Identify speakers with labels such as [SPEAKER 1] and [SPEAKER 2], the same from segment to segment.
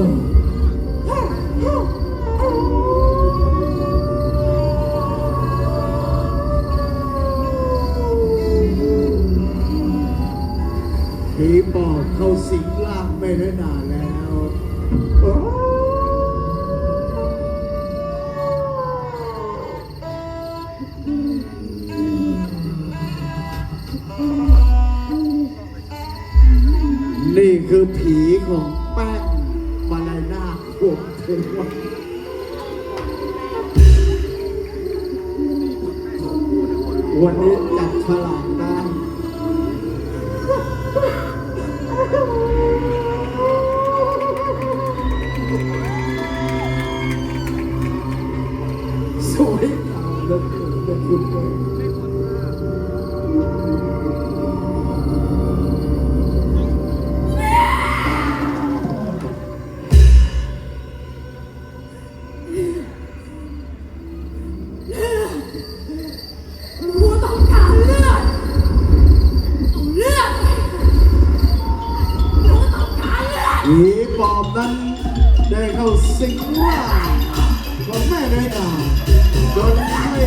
[SPEAKER 1] ผีปอบเข้าสิงล่างไม่ได้นานแล้วนี่คือผีของแป้งายนาขวบถึงวันวันนี้จับฉลากได้สวยงามเหลือเกินเป็นคุณ ผีปอบนั้นได้เข้าสิงร่างของแม่ได้นาจนไม่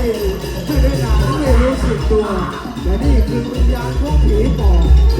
[SPEAKER 1] ไม่ได้นาไม่รู้สึกตัวแต่นี่คือวิญญาณของผีปอบ